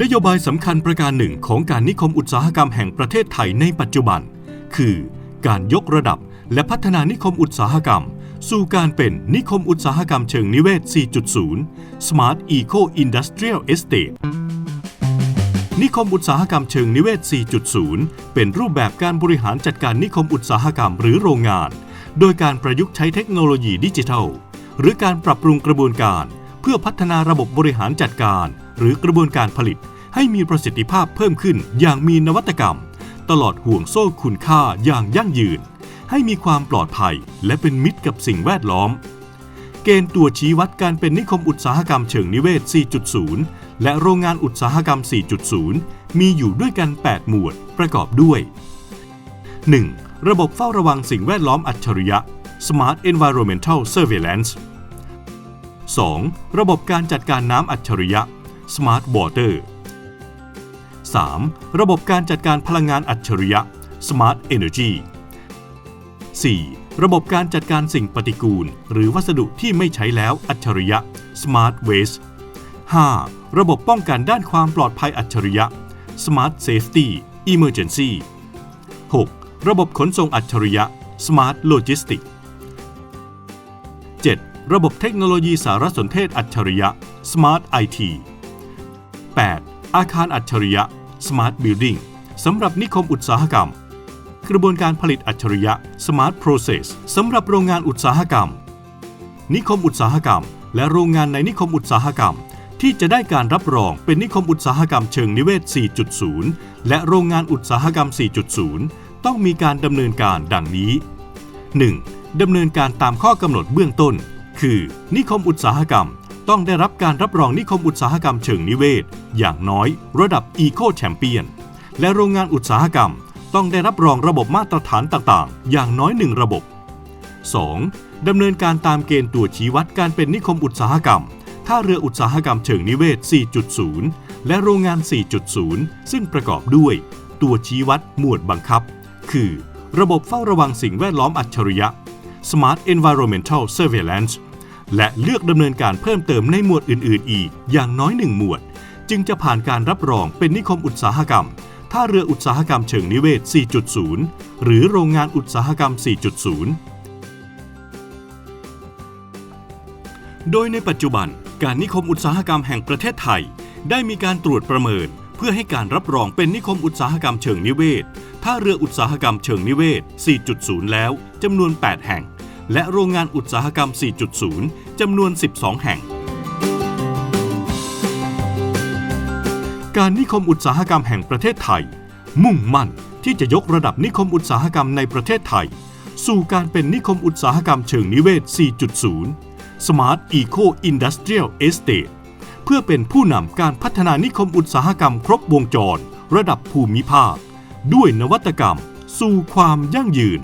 นโยบายสำคัญประการหนึ่งของการนิคมอุตสาหกรรมแห่งประเทศไทยในปัจจุบัน คือการยกระดับและพัฒนานิคมอุตสาหกรรม สู่การเป็นนิคมอุตสาหกรรมเชิงนิเวศ 4.0 Smart Eco Industrial Estate นิคมอุตสาหกรรมเชิงนิเวศ 4.0 เป็นรูปแบบการบริหารจัดการนิคมอุตสาหกรรมหรือโรงงาน โดยการประยุกต์ใช้เทคโนโลยีดิจิทัล หรือการปรับปรุงกระบวนการ เพื่อพัฒนาระบบบริหารจัดการ หรือกระบวนการผลิต ให้มีประสิทธิภาพเพิ่มขึ้นอย่างมีนวัตกรรม ตลอดห่วงโซ่คุณค่าอย่างยั่งยืน ให้มีความปลอดภัย และเป็นมิตรกับสิ่งแวดล้อม เกณฑ์ตัวชี้วัดการเป็นนิคมอุตสาหกรรมเชิงนิเวศ 4.0 และโรงงานอุตสาหกรรม 4.0 มีอยู่ด้วยกัน 8 หมวดประกอบด้วย 1. ระบบเฝ้าระวังสิ่งแวดล้อมอัจฉริยะ Smart Environmental Surveillance 2. ระบบการจัดการน้ำอัจฉริยะ Smart Water 3. ระบบการจัดการพลังงานอัจฉริยะ Smart Energy 4. ระบบการจัดการสิ่งปฏิกูล หรือวัสดุที่ไม่ใช้แล้วอัจฉริยะ Smart Waste 5. ระบบป้องกันด้านความปลอดภัยอัจฉริยะ Smart Safety Emergency 6. ระบบขนส่งอัจฉริยะ Smart Logistics ระบบเทคโนโลยีสารสนเทศอัจฉริยะ Smart IT 8. อาคารอัจฉริยะ Smart Building สำหรับนิคมอุตสาหกรรม กระบวนการผลิตอัจฉริยะ Smart Process สำหรับโรงงานอุตสาหกรรม นิคมอุตสาหกรรม และโรงงานในนิคมอุตสาหกรรม ที่จะได้การรับรองเป็นนิคมอุตสาหกรรมเชิงนิเวศ 4.0 และโรงงานอุตสาหกรรม 4.0 ต้องมีการดำเนินการดังนี้ 1. ดำเนินการตามข้อกำหนดเบื้องต้น คือ นิคมอุตสาหกรรม ต้องได้รับการรับรองนิคมอุตสาหกรรมเชิงนิเวศ อย่างน้อย ระดับ Eco Champion และโรงงานอุตสาหกรรม ต้องได้รับรองระบบมาตรฐานต่างๆ อย่างน้อยหนึ่งระบบ 2. ดำเนินการตามเกณฑ์ตัวชี้วัดการเป็นนิคมอุตสาหกรรมท่าเรืออุตสาหกรรมเชิงนิเวศ 4.0 และโรงงาน 4.0 ซึ่งประกอบด้วย ตัวชี้วัดหมวดบังคับ คือ ระบบเฝ้าระวังสิ่งแวดล้อมอัจฉริยะ Smart Environmental Surveillance และเลือกดำเนินการเพิ่มเติมในหมวดอื่น ๆ อีก อย่างน้อยหนึ่งหมวด จึงจะผ่านการรับรองเป็นนิคมอุตสาหกรรมท่าเรืออุตสาหกรรมเชิงนิเวศ 4.0 หรือโรงงานอุตสาหกรรม 4.0 โดยในปัจจุบัน การนิคมอุตสาหกรรมแห่งประเทศไทย ได้มีการตรวจประเมิน เพื่อให้การรับรองเป็นนิคมอุตสาหกรรมเชิงนิเวศท่าเรืออุตสาหกรรมเชิงนิเวศ 4.0 แล้วจำนวน 8 แห่ง และโรงงานอุตสาหกรรม 4.0 จำนวน 12 แห่ง การนิคมอุตสาหกรรมแห่งประเทศไทย มุ่งมั่นที่จะยกระดับนิคมอุตสาหกรรมในประเทศไทย สู่การเป็นนิคมอุตสาหกรรมเชิงนิเวศ 4.0 Smart Eco Industrial Estate เพื่อเป็นผู้นำการพัฒนานิคมอุตสาหกรรมครบวงจร ระดับภูมิภาค ด้วยนวัตกรรม สู่ความยั่งยืน